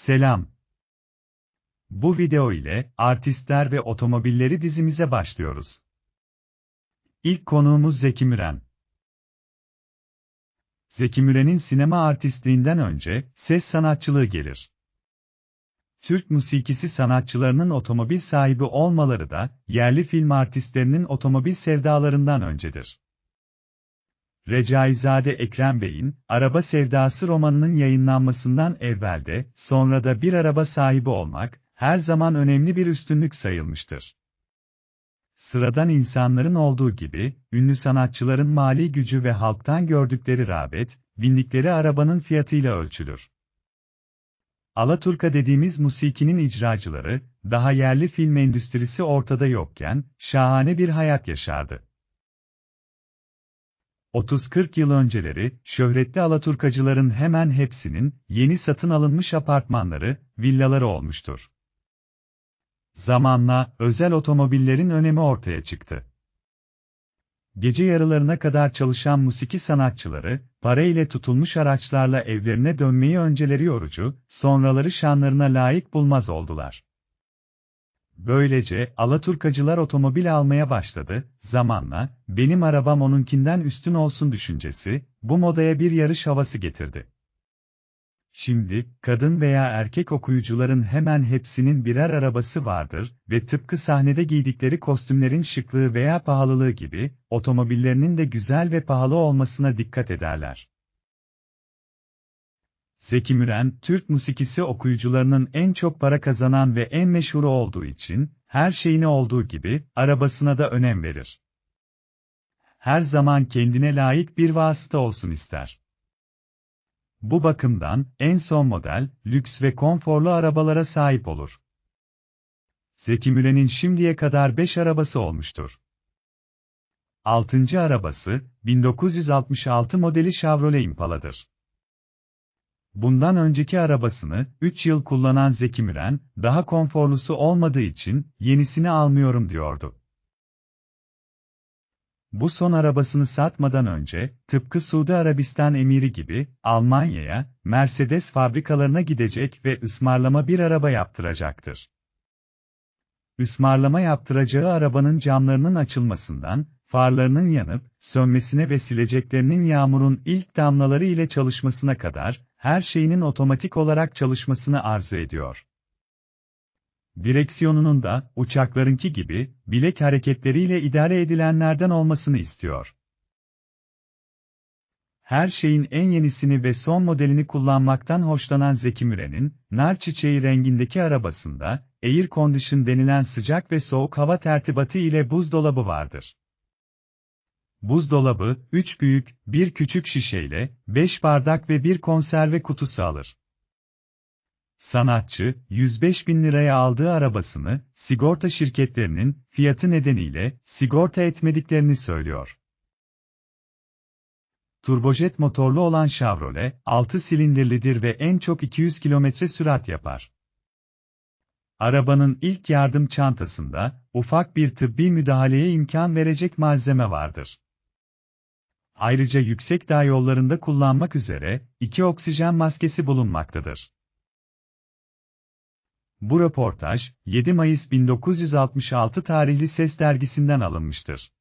Selam. Bu video ile Artistler ve Otomobilleri dizimize başlıyoruz. İlk konuğumuz Zeki Müren. Zeki Müren'in sinema artistliğinden önce ses sanatçılığı gelir. Türk musikisi sanatçılarının otomobil sahibi olmaları da yerli film artistlerinin otomobil sevdalarından öncedir. Recaizade Ekrem Bey'in Araba Sevdası romanının yayınlanmasından evvel de sonra da bir araba sahibi olmak her zaman önemli bir üstünlük sayılmıştır. Sıradan insanların olduğu gibi, ünlü sanatçıların mali gücü ve halktan gördükleri rağbet, bindikleri arabanın fiyatıyla ölçülür. Alaturka dediğimiz musikinin icracıları, daha yerli film endüstrisi ortada yokken, şahane bir hayat yaşardı. 30-40 yıl önceleri, şöhretli Alaturkacıların hemen hepsinin, yeni satın alınmış apartmanları, villaları olmuştur. Zamanla, özel otomobillerin önemi ortaya çıktı. Gece yarılarına kadar çalışan musiki sanatçıları, para ile tutulmuş araçlarla evlerine dönmeyi önceleri yorucu, sonraları şanlarına layık bulmaz oldular. Böylece Alaturkacılar otomobil almaya başladı, zamanla, benim arabam onunkinden üstün olsun düşüncesi, bu modaya bir yarış havası getirdi. Şimdi, kadın veya erkek okuyucuların hemen hepsinin birer arabası vardır ve tıpkı sahnede giydikleri kostümlerin şıklığı veya pahalılığı gibi, otomobillerinin de güzel ve pahalı olmasına dikkat ederler. Zeki Müren, Türk musikisi okuyucularının en çok para kazanan ve en meşhuru olduğu için, her şeyine olduğu gibi, arabasına da önem verir. Her zaman kendine layık bir vasıta olsun ister. Bu bakımdan, en son model, lüks ve konforlu arabalara sahip olur. Zeki Müren'in şimdiye kadar 5 arabası olmuştur. 6. arabası, 1966 modeli Chevrolet Impala'dır. Bundan önceki arabasını 3 yıl kullanan Zeki Müren, daha konforlusu olmadığı için yenisini almıyorum diyordu. Bu son arabasını satmadan önce, tıpkı Suudi Arabistan emiri gibi, Almanya'ya, Mercedes fabrikalarına gidecek ve ısmarlama bir araba yaptıracaktır. Ismarlama yaptıracağı arabanın camlarının açılmasından, farlarının yanıp, sönmesine ve sileceklerinin yağmurun ilk damlaları ile çalışmasına kadar, her şeyinin otomatik olarak çalışmasını arzu ediyor. Direksiyonunun da, uçaklarınki gibi, bilek hareketleriyle idare edilenlerden olmasını istiyor. Her şeyin en yenisini ve son modelini kullanmaktan hoşlanan Zeki Müren'in, nar çiçeği rengindeki arabasında, Air Condition denilen sıcak ve soğuk hava tertibatı ile buzdolabı vardır. Buzdolabı, 3 büyük, 1 küçük şişeyle, 5 bardak ve 1 konserve kutusu alır. Sanatçı, 105 bin liraya aldığı arabasını, sigorta şirketlerinin, fiyatı nedeniyle, sigorta etmediklerini söylüyor. Turbojet motorlu olan Chevrolet, 6 silindirlidir ve en çok 200 kilometre sürat yapar. Arabanın ilk yardım çantasında, ufak bir tıbbi müdahaleye imkan verecek malzeme vardır. Ayrıca yüksek dağ yollarında kullanmak üzere, iki oksijen maskesi bulunmaktadır. Bu röportaj, 7 Mayıs 1966 tarihli Ses dergisinden alınmıştır.